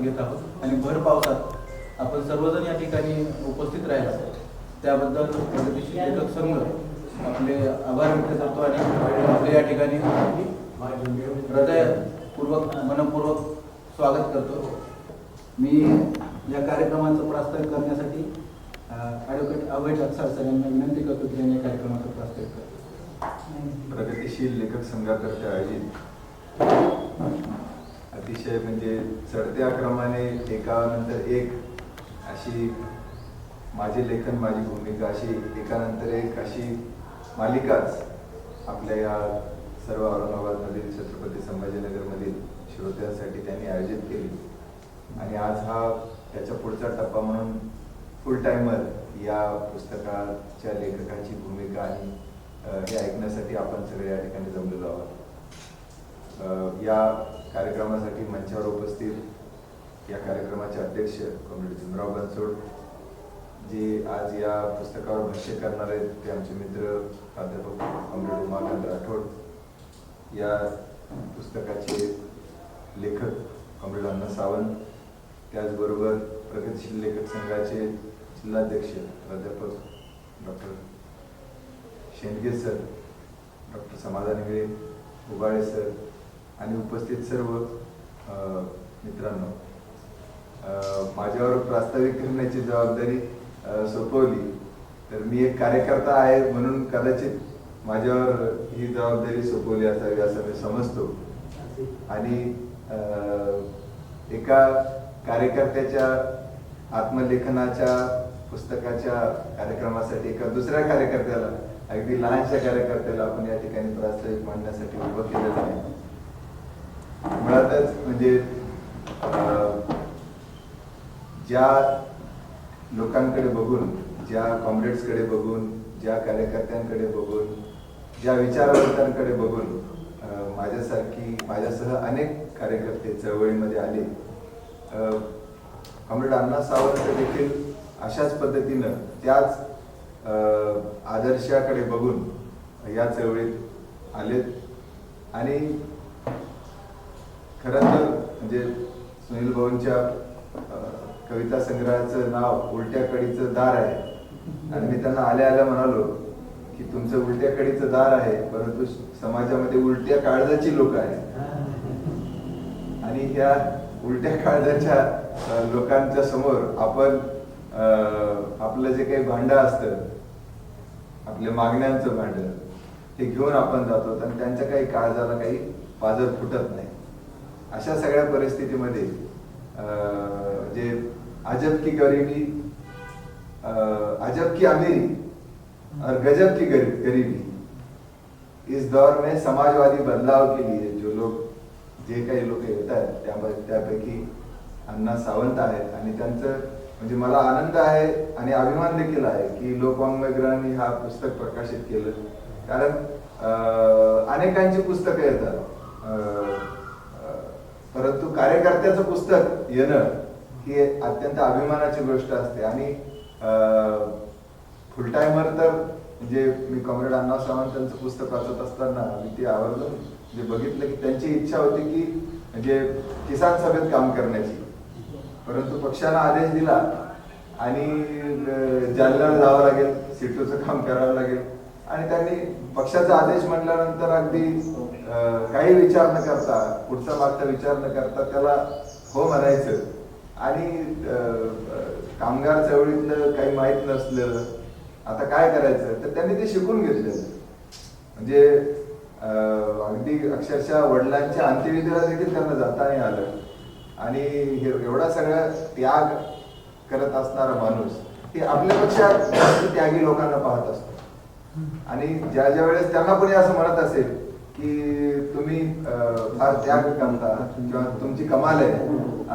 करून घेत आहोत. आणि भर पावसात आपण सर्वजण या ठिकाणी उपस्थित राहिला त्याबद्दल प्रगतीशील लेखक संघ आपले आभार व्यक्त करतो आणि आपले या ठिकाणी हृदयपूर्वक मनपूर्वक स्वागत करतो. मी या कार्यक्रमाचं प्रास्ताविक करण्यासाठी ॲडव्होकेट अभय अक्षर सर यांना विनंती करतो की त्यांनी या कार्यक्रमाचं प्रास्ताविक करतो प्रगतिशील लेखक संघातर्फे आयोजित. अतिशय म्हणजे चढत्या क्रमाने एकानंतर एक अशी माझे लेखन माझी भूमिका अशी एकानंतर एक अशी मालिकाच आपल्या या सर्व औरंगाबादमधील छत्रपती संभाजीनगरमधील श्रोत्यांसाठी त्यांनी आयोजित केली. आणि आज हा त्याच्या पुढचा टप्पा म्हणून फुल टायमर या पुस्तकाच्या लेखकाची भूमिका आणि हे ऐकण्यासाठी आपण सगळे या ठिकाणी जमलेलो आहोत. या कार्यक्रमासाठी मंचावर उपस्थित या कार्यक्रमाचे अध्यक्ष कॉम्रेड भीमराव बनसोड जे आज या पुस्तकावर भाष्य करणार आहेत ते आमचे मित्र प्राध्यापक कॉम्रेड उमाकांत राठोड या पुस्तकाचे लेखक कॉम्रेड अण्णा सावंत त्याचबरोबर प्रगतशील लेखक संघाचे जिल्हाध्यक्ष प्राध्यापक डॉक्टर शेंडगे सर डॉक्टर समाधान इंगळे उबाळे सर आणि उपस्थित सर्व मित्रांनो माझ्यावर प्रास्ताविक करण्याची जबाबदारी सोपवली. तर मी एक कार्यकर्ता आहे म्हणून कदाचित माझ्यावर ही जबाबदारी सोपवली असावी असं मी समजतो. आणि एका कार्यकर्त्याच्या आत्मलेखनाच्या पुस्तकाच्या कार्यक्रमासाठी एका दुसऱ्या कार्यकर्त्याला अगदी लहानशा कार्यकर्त्याला आपण या ठिकाणी प्रास्ताविक मांडण्यासाठी उभं केलेलं आहे. मुळातच म्हणजे अं, ज्या लोकांकडे बघून ज्या कॉम्रेड्सकडे बघून ज्या कार्यकर्त्यांकडे बघून ज्या विचारवंतांकडे बघून माझ्यासारखी माझ्यासह अनेक कार्यकर्ते चळवळीमध्ये आले अं, कॉम्रेड अण्णा सावरकर देखील अशाच पद्धतीनं त्याच अं, आदर्शाकडे बघून या चळवळीत आलेत. आणि म्हणजे सुनील भाऊंच्या कविता संग्रहाचं नाव उलट्या कडीचं दार आहे. आणि मी त्यांना आल्या आल्या म्हणालो की तुमचं उलट्या कडीचं दार आहे परंतु समाजामध्ये उलट्या काळजाची लोक आहेत. आणि ह्या उलट्या काळजाच्या लोकांच्या समोर आपण आपलं जे काही भांड असतं आपल्या मागण्यांचं भांड ते घेऊन आपण जातो. आणि त्यांच्या काही काळजाला काही पाजर फुटत नाही. अशा सगळ्या परिस्थितीमध्ये जे अजब की गरिबी अजब की अमीरी और गजब की गरी- गरीबी इस दौर में समाजवादी बदलाव के लिए जो लोग जे काही लोक येत आहेत त्यामध्ये त्यापैकी अण्णा सावंत आहेत. आणि त्यांचं म्हणजे मला आनंद आहे आणि अभिमान देखील आहे की लोकवाङ्मयग्रहांनी हा पुस्तक प्रकाशित केलं. कारण अनेकांची पुस्तकं येतात. अं, परंतु कार्यकर्त्याचं पुस्तक येणं ही अत्यंत अभिमानाची गोष्ट असते. आणि फुल टायमर तर म्हणजे मी कॉम्रेड अण्णा सावंतांचं पुस्तक वाचत असताना मी ते आवर्जून म्हणजे बघितलं की त्यांची इच्छा होती की म्हणजे किसान सभेत काम करण्याची. परंतु पक्षाला आदेश दिला आणि अं, जालन्याला जावं लागेल सिटूचं काम करावं लागेल. आणि त्यांनी पक्षाचा आदेश म्हटल्यानंतर अगदी काही विचार न करता पुढचा मागचा विचार न करता त्याला हो म्हणायचं. आणि अं, कामगार चळवळीतलं काही माहीत नसलं आता काय करायचं? तर त्यांनी ते शिकून घेतलेलं म्हणजे अगदी अक्षरशः वडिलांच्या अंत्यविधीला देखील त्यांना जाता नाही आलं. आणि हे- एवढा सगळा त्याग करत असणारा माणूस हे आपल्यापेक्षा त्यागी लोकांना पाहत असतो. आणि ज्या ज्या वेळेस त्यांना कोणी असं म्हणत असेल की तुम्ही फार त्याग करता किंवा तुमची कमाल आहे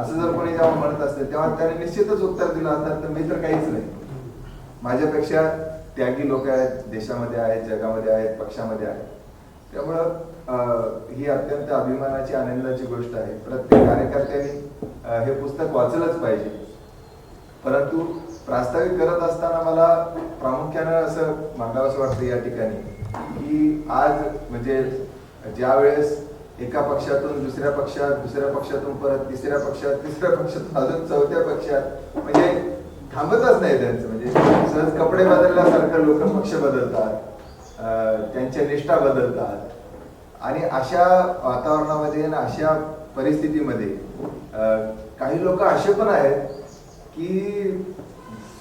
असं जर कोणी जेव्हा म्हणत असेल तेव्हा त्याने निश्चितच उत्तर दिलं असतात तर मी तर काहीच नाही. माझ्यापेक्षा त्यागी लोक आहेत देशामध्ये आहेत जगामध्ये आहेत पक्षामध्ये आहेत. त्यामुळं ही अत्यंत अभिमानाची आनंदाची गोष्ट आहे. प्रत्येक कार्यकर्त्यांनी हे पुस्तक वाचलंच पाहिजे. परंतु प्रास्ताविक करत असताना मला प्रामुख्यानं असं मांडावंसं वाटतं या ठिकाणी की आज म्हणजे ज्या वेळेस एका पक्षातून दुसऱ्या पक्षात दुसऱ्या पक्षातून परत तिसऱ्या पक्षात तिसऱ्या पक्षातून अजून चौथ्या पक्षात म्हणजे थांबतच नाही त्यांचं म्हणजे सहज कपडे बदलल्यासारखं लोक पक्ष बदलतात त्यांच्या निष्ठा बदलतात. आणि अशा वातावरणामध्ये आणि अशा परिस्थितीमध्ये अं, काही लोक असे पण आहेत की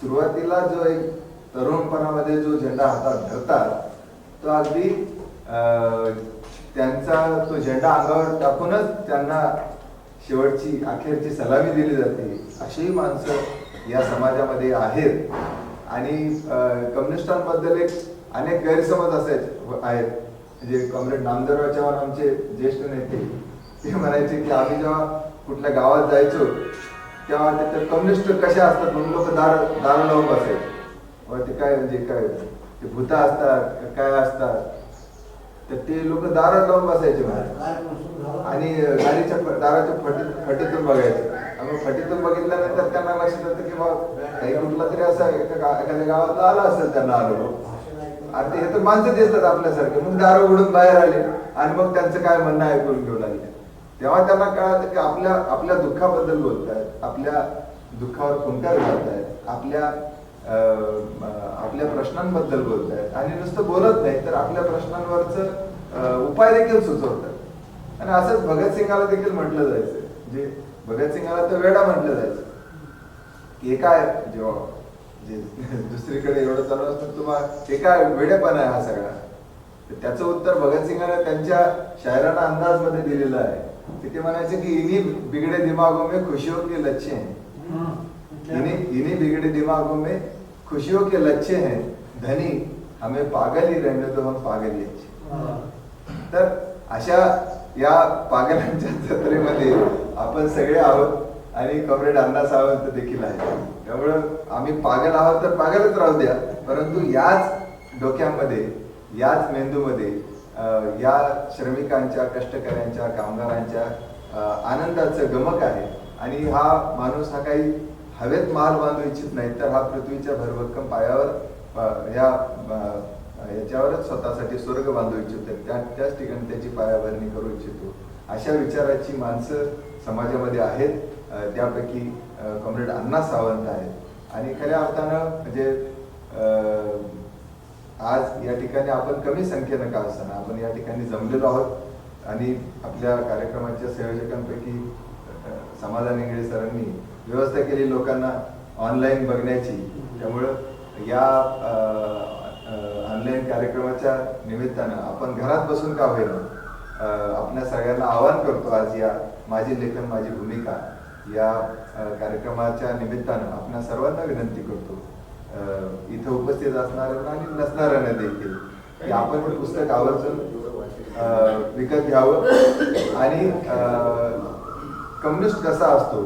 सुरुवातीला जो एक तरुणपणामध्ये जो झेंडा हातात धरतात तो अगदी अं, त्यांचा तो झेंडा अंगावर टाकूनच त्यांना शेवटची अखेरची सलामी दिली जाते. अशीही माणसं या समाजामध्ये आहेत. आणि कम्युनिस्टांबद्दल एक अनेक गैरसमज असायचे आहेत. म्हणजे कॉम्रेड नामदेवराव चव्हाण आमचे ज्येष्ठ नेते ते म्हणायचे की आम्ही जेव्हा कुठल्या गावात जायचो तेव्हा तिथे कम्युनिस्ट कसे असतात म्हणून लोक दार दार लावून बसायचे. व ते काय म्हणजे काय ते भूत असतात काय असतात? तर ते लोक दारात लावून बसायचे बाहेर आणि गाडीच्या दाराच्या फटीत फटीतून बघायचे. आणि मग फटीतून बघितल्यानंतर त्यांना लक्षात येतं की बाबा काही कुठला तरी असा एखाद्या गावात आला असेल त्यांना आलो आणि ते हे तर माणसं दिसतात आपल्यासारखे. मग दार उघडून बाहेर आले. आणि मग त्यांचं काय म्हणणं ऐकून घेऊ लागले तेव्हा त्यांना कळतं की आपल्या आपल्या दुःखाबद्दल बोलतायत आपल्या दुःखावर खुंकार घालतायत आपल्या अं, आपल्या प्रश्नांबद्दल बोलतायत. आणि नुसतं बोलत नाही तर आपल्या प्रश्नांवरच उपाय देखील सुचवतात. आणि असंच भगतसिंगाला देखील म्हटलं जायचं. जे भगतसिंगाला तर वेडा म्हटलं जायचं. की हे काय जेव्हा जे दुसरीकडे एवढं चालू असतं तुम्हाला हे काय वेडेपणा आहे हा सगळा? त्याचं उत्तर भगतसिंगाने त्यांच्या शायराना अंदाजमध्ये दिलेलं आहे. की ते म्हणायचे की इन्ही बिगडे दिमागों में खुशियों के लच्छे हैं. इन्हीं इन्हीं बिगड़े दिमागों में खुशियों के लच्छे हैं। धनी हमें पागल ही रहने दो हम पागल ही अच्छे तर अशा या पागलांच्या जत्रेमध्ये आपण सगळे आहोत आणि कॉम्रेड अण्णा सावंत देखील आहे त्यामुळं आम्ही पागल आहोत तर पागलच राहू द्या. परंतु याच डोक्यामध्ये याच मेंदूमध्ये या श्रमिकांच्या कष्टकऱ्यांच्या कामगारांच्या आनंदाचं गमक आहे. आणि हा माणूस हा काही हवेत माल बांधू इच्छित नाही तर हा पृथ्वीच्या भरभक्कम पायावर या याच्यावरच स्वतःसाठी स्वर्ग बांधू इच्छितो त्या त्याच ठिकाणी त्याची पायाभरणी करू इच्छितो. अशा विचाराची माणसं समाजामध्ये आहेत. त्यापैकी कॉम्रेड अण्णा सावंत आहेत. आणि खऱ्या अर्थानं म्हणजे अं, आज या ठिकाणी आपण कमी संख्येनं का असताना आपण या ठिकाणी जमलेलो आहोत आणि आपल्या कार्यक्रमाच्या संयोजकांपैकी समाधान इंगळे सरांनी व्यवस्था केली लोकांना ऑनलाईन बघण्याची. त्यामुळं या ऑनलाईन कार्यक्रमाच्या निमित्तानं आपण घरात बसून का होईल आपल्या सगळ्यांना आवाहन करतो आज या माझी लेखन माझी भूमिका या कार्यक्रमाच्या निमित्तानं आपल्या सर्वांना विनंती करतो. इथं उपस्थित असणाऱ्यांना आणि नसणाऱ्यांना देखील. की आपण हे पुस्तक आवर्जून विकत घ्यावं. आणि कम्युनिस्ट कसा असतो?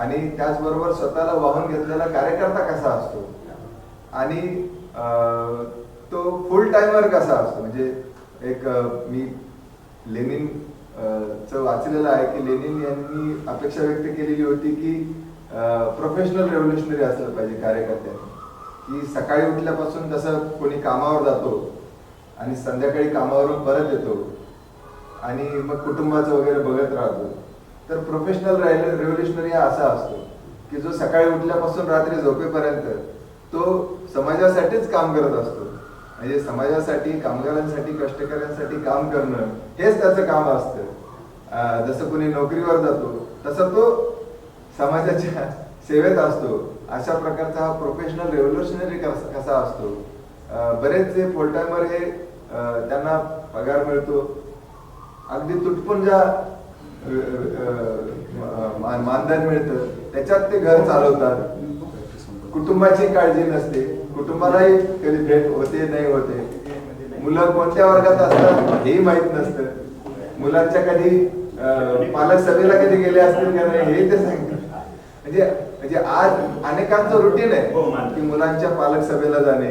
आणि त्याचबरोबर स्वतःला वाहून घेतलेला कार्यकर्ता कसा असतो? आणि तो फुल टाइमर कसा असतो? म्हणजे एक मी लेनिन च चं वाचलेलं आहे की लेनिन यांनी अपेक्षा व्यक्त केलेली होती की प्रोफेशनल रेव्होल्युशनरी असलं पाहिजे कार्यकर्त्यांनी. की सकाळी उठल्यापासून जसं कोणी कामावर जातो आणि संध्याकाळी कामावरून परत येतो आणि मग कुटुंबाचं वगैरे बघत राहतो. तर प्रोफेशनल रेव्होल्युशनरी हा असा असतो की जो सकाळी उठल्यापासून रात्री झोपेपर्यंत तो समाजासाठीच काम करत असतो. म्हणजे समाजासाठी कामगारांसाठी कष्टकऱ्यांसाठी काम करणं हेच त्याचं काम असतं. जसं कोणी नोकरीवर जातो तसं तो समाजाच्या सेवेत असतो. अशा प्रकारचा हा प्रोफेशनल रेव्होल्युशनरी कसा कसा असतो? बरेच जे फुल टायमर हे त्यांना पगार मिळतो. अगदी तुटपून ज्या मानधन मिळतं त्याच्यात ते घर चालवतात. कुटुंबाची काळजी नसते. कुटुंबालाही कधी भेट होते नाही होते. मुलं कोणत्या वर्गात असतात हेही माहीत नसतं. मुलांच्या कधी पालक सभेला कधी गेले असतील का नाही हे ते सांगतात. म्हणजे म्हणजे आज अनेकांचं रुटीन हो, आहे मान्य. की मुलांच्या पालक सभेला जाणे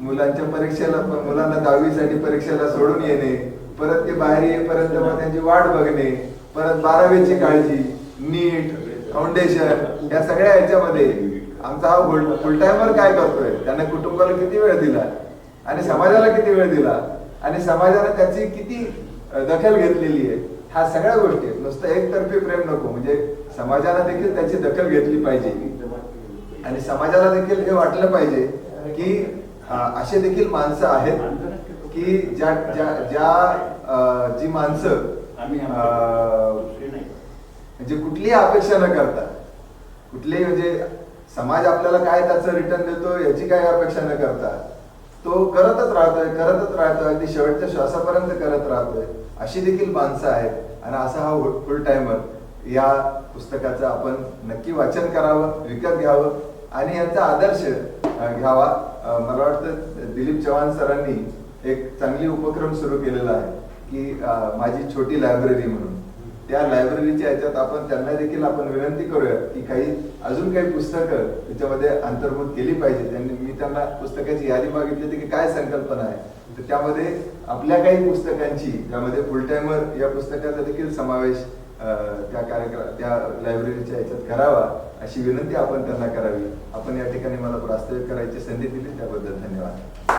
मुलांच्या परीक्षेला प- मुलांना दहावीसाठी परीक्षेला सोडून येणे परत ते बाहेर येईपर्यंत मग त्यांची वाट बघणे परत बारावीची काळजी नीट फाउंडेशन या सगळ्या ह्याच्यामध्ये आमचा हा फुल टाइमर काय करतोय? त्याने कुटुंबाला किती वेळ दिला? आणि समाजाला किती वेळ दिला? आणि समाजाने त्याची किती दखल घेतलेली आहे? ह्या सगळ्या गोष्टी नुसतं एकतर्फी प्रेम नको. म्हणजे समाजाला देखील त्याची दखल घेतली पाहिजे. आणि समाजाला देखील हे वाटलं पाहिजे की असे देखील माणसं आहेत की ज्या ज्या ज्या जी माणसं म्हणजे कुठलीही अपेक्षा न करता कुठलीही म्हणजे समाज आपल्याला काय त्याचं रिटर्न देतो याची काय अपेक्षा न करता तो करतच राहतोय करतच राहतोय अगदी शेवटच्या श्वासापर्यंत करत राहतोय अशी देखील माणसं आहेत. आणि असा हा फुल टायमर या पुस्तकाचं आपण नक्की वाचन करावं विकत घ्यावं आणि यांचा आदर्श घ्यावा. मला वाटतं दिलीप चव्हाण सरांनी एक चांगली उपक्रम सुरू केलेला आहे की माझी छोटी लायब्ररी म्हणून. त्या लायब्ररीच्या याच्यात आपण त्यांना देखील आपण विनंती करूया की काही अजून काही पुस्तकं त्याच्यामध्ये अंतर्भूत केली पाहिजे. त्यांनी मी त्यांना पुस्तकाची यादी मागितली होती की काय संकल्पना आहे. तर त्यामध्ये आपल्या काही पुस्तकांची त्यामध्ये फुल टायमर या पुस्तकाचा देखील समावेश त्या कार्यक्रम त्या लायब्ररीच्या याच्यात करावा अशी विनंती आपण त्यांना करावी. आपण या ठिकाणी मला प्रास्ताविक करायची संधी दिली त्याबद्दल धन्यवाद.